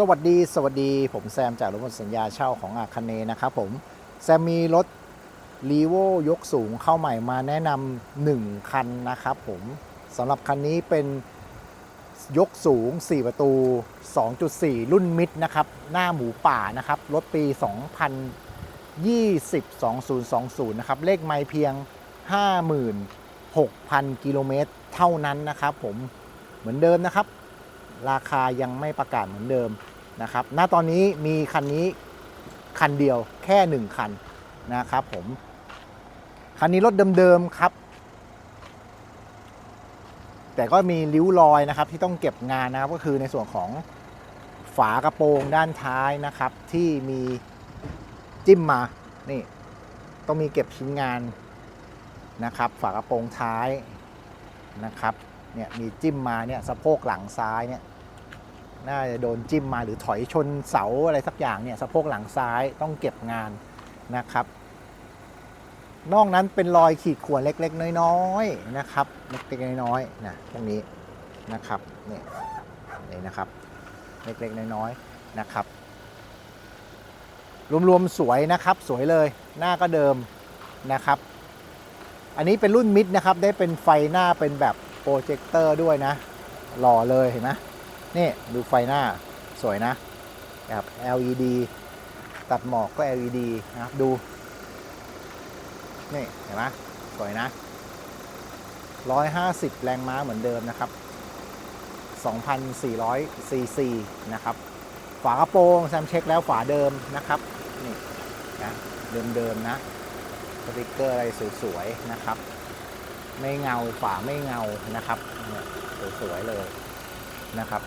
สวัสดีสวัสดีผมแซมจากรถหมดสัญญาเช่าของอาคเนนะครับผม แซมมีรถรีโวยกสูงเข้าใหม่มาแนะนำหนึ่งคันนะครับผมสำหรับคันนี้เป็นยกสูง 4 ประตู 2.4 รุ่นมิดนะครับ หน้าหมูป่านะครับ รถปี 2020 2020 นะครับ เลขไม่เพียง 56,000 กิโลเมตรเท่านั้นนะครับผมเหมือนเดิมนะครับราคายังไม่ประกาศเหมือนเดิม นะครับ ณ ตอนนี้มีคันนี้คันเดียวแค่ 1 คันนะครับผม คันนี้รถเดิมๆครับ แต่ก็มีริ้วรอยนะครับที่ต้องเก็บงานนะครับก็คือในส่วนของฝากระโปรงด้านท้ายนะครับ ที่มีจิ้มมานี่ต้องมีเก็บชิ้นงานนะครับ ฝากระโปรงท้ายนะครับเนี่ยมีจิ้มมาเนี่ยสะโพกหลังซ้ายเนี่ย น่าจะโดนจิ้มมาหรือถอยชนเสาอะไรสักอย่างเนี่ยสะโพกหลังซ้ายต้องเก็บงานนะครับ นอกนั้นเป็นรอยขีดข่วนเล็ก ๆ น้อยๆนะครับเล็กๆน้อยๆนะพวกนี้นะครับนี่นี่นะครับ เล็กๆน้อยๆนะครับ รวมๆสวยนะครับ สวยเลยหน้าก็เดิมนะครับ อันนี้เป็นรุ่นมิดนะครับ ได้เป็นไฟหน้าเป็นแบบโปรเจคเตอร์ด้วยนะหล่อเลยเห็นไหม นี่ดูไฟหน้าสวยนะแบบ LED ตัดหมอกก็ LED นะครับดู นี่เห็นไหมสวยนะ 150 แรงม้าเหมือนเดิมนะครับ 2,400 ซีซีนะครับ ฝากระโปรงแซมเช็คแล้วฝาเดิมนะครับ นี่นะเดิมๆนะสติกเกอร์อะไรสวยๆนะครับ ไม่เงาฝาไม่เงานะครับ สวยๆเลยนะครับ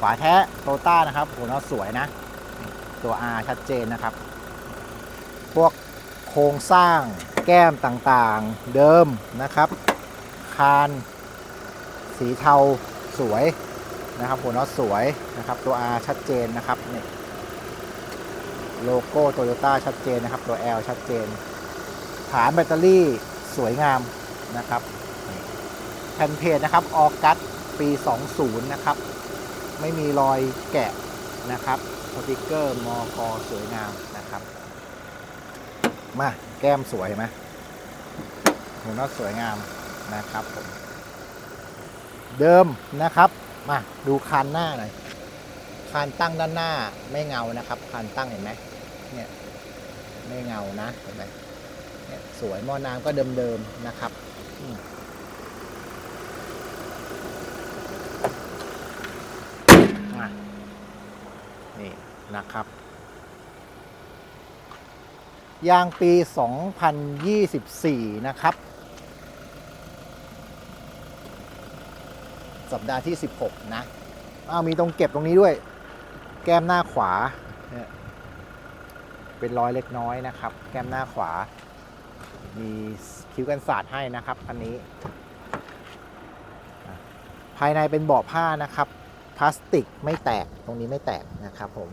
ฝาแท้โตต้านะครับโหเนาะสวยนะ ตัว R ชัดเจนนะครับ พวกโครงสร้างแก้มต่างๆเดิมนะครับ คาน สีเทาสวยนะครับหัวน็อตสวยนะครับ ตัว R ชัดเจนนะครับนี่โลโก้โตโยต้าชัดเจนนะครับ ตัว L ชัดเจน ฐานแบตเตอรี่สวยงามนะครับแผ่นเพจนะครับออกัสปี 20 นะครับ ไม่มีรอยแกะนะครับสติกเกอร์มอกอสวยงามนะครับ มาแก้มสวยไหมหัวน็อตสวยงามนะครับผมเดิมนะครับมาดูคานหน้าหน่อยคานตั้งด้านหน้าไม่เงานะครับคานตั้งเห็นไหมเนี่ยไม่เงานะเห็นไหมเนี่ยสวยหม้อน้ำก็เดิมๆนะครับอืมมา นี่นะครับ ยางปี 2024 นะครับ สัปดาห์ที่ 16 นะอ้าวมีตรงเก็บตรงนี้ด้วย แก้มหน้าขวา เป็นรอยเล็กน้อยนะครับ แก้มหน้าขวา มีคิ้วกันศาสตร์ให้นะครับคันนี้ ภายในเป็นเบาะผ้านะครับพลาสติกไม่แตกตรงนี้ไม่แตกนะครับผม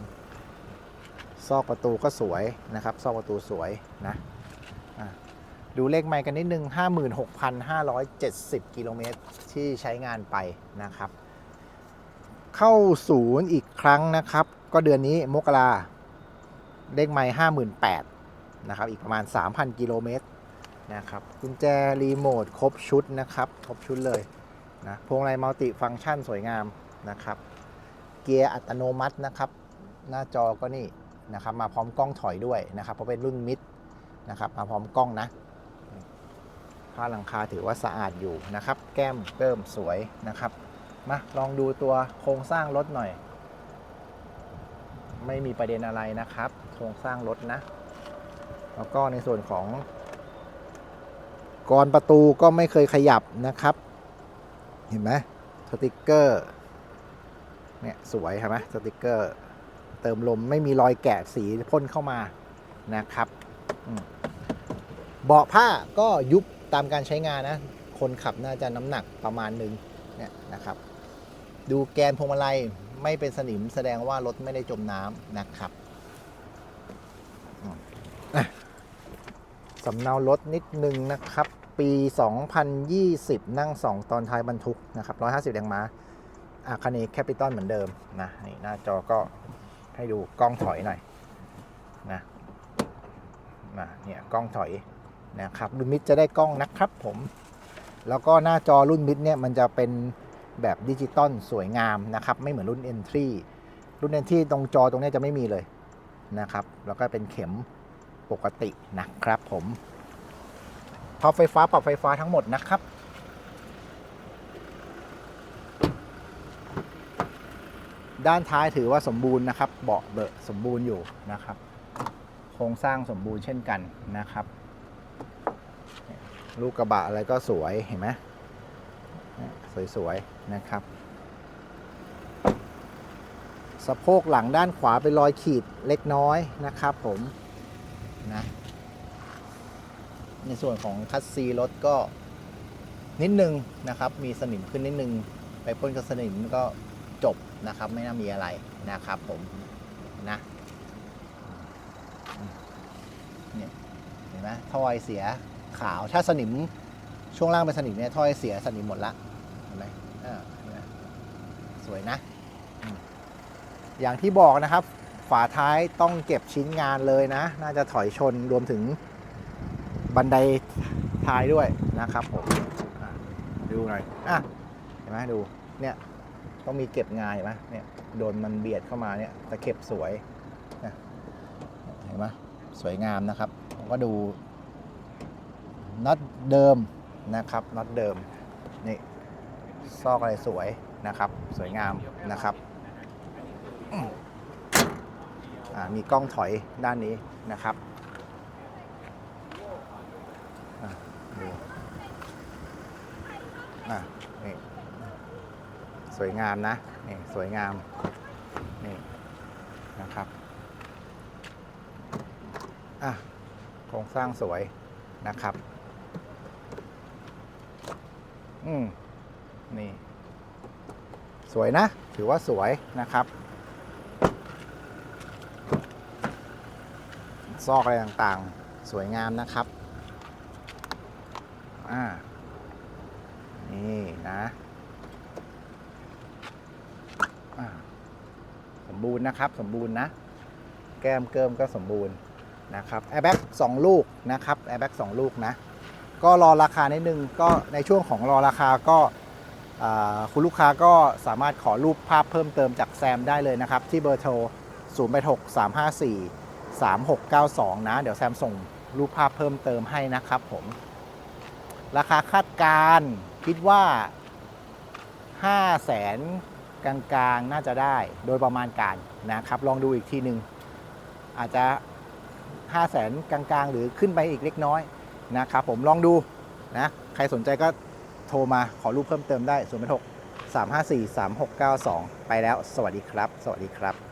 ซอกประตูก็สวยนะครับ ซอกประตูสวยนะดูเลขไมล์กันนิดนึง 56,570 กิโลเมตรที่ใช้งานไปนะครับ เข้าศูนย์อีกครั้งนะครับ ก็เดือนนี้มกราเลขไมล์58,000นะครับ อีกประมาณ 3,000 กิโลเมตรนะครับ กุญแจรีโมทครบชุดนะครับ ครบชุดเลยนะพวงมาลัยมัลติฟังก์ชันสวยงามนะครับ เกียร์อัตโนมัตินะครับ หน้าจอก็นี่ นะครับมาพร้อมกล้องถอยด้วยนะครับเพราะเป็นรุ่นมิดนะครับมาพร้อมกล้องนะผ้าหลังคาถือว่าสะอาดอยู่นะครับ แก้มเริ่มสวยนะครับมาลองดูตัวโครงสร้างรถหน่อย ไม่มีประเด็นอะไรนะครับ โครงสร้างรถนะ แล้วก็ในส่วนของกรประตูก็ไม่เคยขยับนะครับ เห็นไหมสติกเกอร์เนี่ยสวยเห็นไหมสติกเกอร์ เติมลมไม่มีรอยแกะสีพ่นเข้ามานะครับเบาะผ้าก็ยุบตามการใช้งานนะ คนขับน่าจะน้ำหนักประมาณหนึ่งเนี่ยนะครับ ดูแกนพวงมาลัยไม่เป็นสนิมแสดงว่ารถไม่ได้จมน้ำนะครับสำเนารถนิดนึงนะครับ ปี 2020 นั่ง 2 ตอนท้ายบรรทุกนะครับ 150 แรงม้าอาคาเนแคปิตอลเหมือนเดิมนะนี่หน้าจอก็ ให้ดูกล้องถอยหน่อยนะนะเนี่ยกล้องถอยนะครับรุ่นมิดจะได้กล้องนะครับผม แล้วก็หน้าจอรุ่นมิดเนี่ยมันจะเป็นแบบดิจิตอลสวยงามนะครับ ไม่เหมือนรุ่น Entry รุ่น Entry ตรงจอตรงนี้จะไม่มีเลยนะครับ แล้วก็เป็นเข็มปกตินะครับผมพับไฟฟ้าปรับไฟฟ้าทั้งหมดนะครับ ด้านท้ายถือว่าสมบูรณ์นะครับ เบาะเบอะสมบูรณ์อยู่นะครับ โครงสร้างสมบูรณ์เช่นกันนะครับ ลูกกระบะอะไรก็สวยเห็นไหมสวยๆนะครับ สะโพกหลังด้านขวาเป็นรอยขีดเล็กน้อยนะครับผมนะในส่วนของคัสซีรถก็นิดนึงนะครับ มีสนิมขึ้นนิดนึง ไปพ่นกับสนิมก็ จบนะครับไม่น่ามีอะไรนะครับผมนะเนี่ยเห็นไหมท่อไอเสียขาวถ้าสนิมช่วงล่างเป็นสนิมเนี่ยท่อไอเสียสนิมหมดละเห็นไหมอ่าเห็นไหมสวยนะ อย่างที่บอกนะครับ ฝาท้ายต้องเก็บชิ้นงานเลยนะ น่าจะถอยชนรวมถึงบันไดท้ายด้วยนะครับผมดูหน่อยอะเห็นไหมดูเนี่ย ต้องมีเก็บงานเห็นไหมเนี่ยโดนมันเบียดเข้ามาเนี่ยตะเข็บสวยนะเห็นไหมสวยงามนะครับผมก็ดูน็อตเดิมนะครับน็อตเดิมนี่ซอกอะไรสวยนะครับ สวยงามนะครับมีกล้องถอยด้านนี้นะครับอะดูอะ สวยงามนะนี่สวยงามนี่นะครับอะโครงสร้างสวยนะครับ อืมนี่ สวยนะ ถือว่าสวยนะครับ ซอกอะไรต่างๆ สวยงามนะครับ อ่า นี่นะ อ่าส มบูรณ์นะครับ สมบูรณ์นะ แก้มเกิมก็สมบูรณ์นะครับแอร์แบ็กสองลูกนะครับแอร์แบ็กสองลูกนะ ก็รอราคานิดนึงก็ในช่วงของรอราคาก็คุณลูกค้าก็สามารถขอรูปภาพเพิ่มเติมจากแซมได้เลยนะครับ ที่เบอร์โทร0 8 6 3 5 4 3 6 9 2 นะ เดี๋ยวแซมส่งรูปภาพเพิ่มเติมให้นะครับผม ราคาคาดการณ์คิดว่า 5 0 0แสน กลางๆ น่าจะได้โดยประมาณการนะครับ ลองดูอีกทีหนึ่งอาจจะ 5 0 0แสนกลางๆ หรือขึ้นไปอีกเล็กน้อยนะครับผมลองดูนะใครสนใจก็โทรมาขอรูปเพิ่มเติมได้ 0 6 3 5 4 3 6 9 2 ไปแล้ว สวัสดีครับ สวัสดีครับ